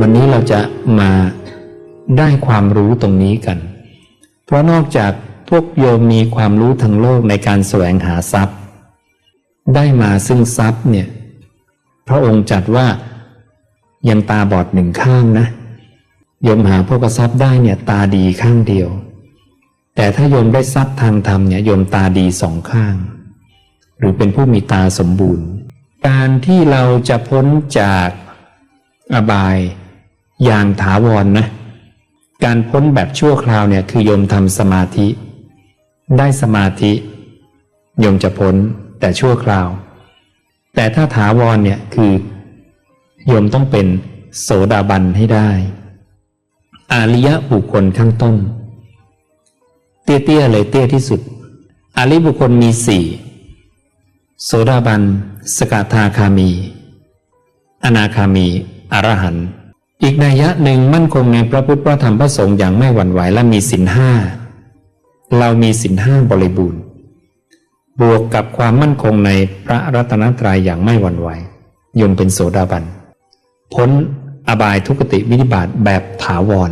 วันนี้เราจะมาได้ความรู้ตรงนี้กัน เพราะนอกจากพวกโยมมีความรู้ทางโลกในการแสวงหาทรัพย์ ได้มาซึ่งทรัพย์เนี่ยพระองค์จัดว่ายังตาบอดหนึ่งข้างนะโยมหาพวกทรัพย์ได้เนี่ยตาดีข้างเดียว แต่ถ้าโยมได้ทรัพย์ทางธรรมเนี่ยโยมตาดีสองข้าง หรือเป็นผู้มีตาสมบูรณ์ การที่เราจะพ้นจาก อบายอย่างถาวรนนะการพ้นแบบชั่วคราวเนี่ยคือโยมทำสมาธิ ได้สมาธิ โยมจะพ้นแต่ชั่วคราว แต่ถ้าถาวรเนี่ยคือ โยมต้องเป็นโสดาบันให้ได้ อาริยะบุคคลข้างต้น เตี้ยๆเลยเตี้ยที่สุด อาริยบุคคลมีสี่โสดาบัน สกทาคามี อนาคามี อรหันต์อีกนัยยะหนึ่งมั่นคงในพระพุทธพระธรรมพระสงฆ์อย่างไม่หวั่นไหวและมีสินห้าเรามีสินห้าบริบูรณ์ บวกกับความมั่นคงในพระรัตนตรัยอย่างไม่หวั่นไหวยมเป็นโสดาบัน พ้นอบายทุกติวินิบาตแบบถาวร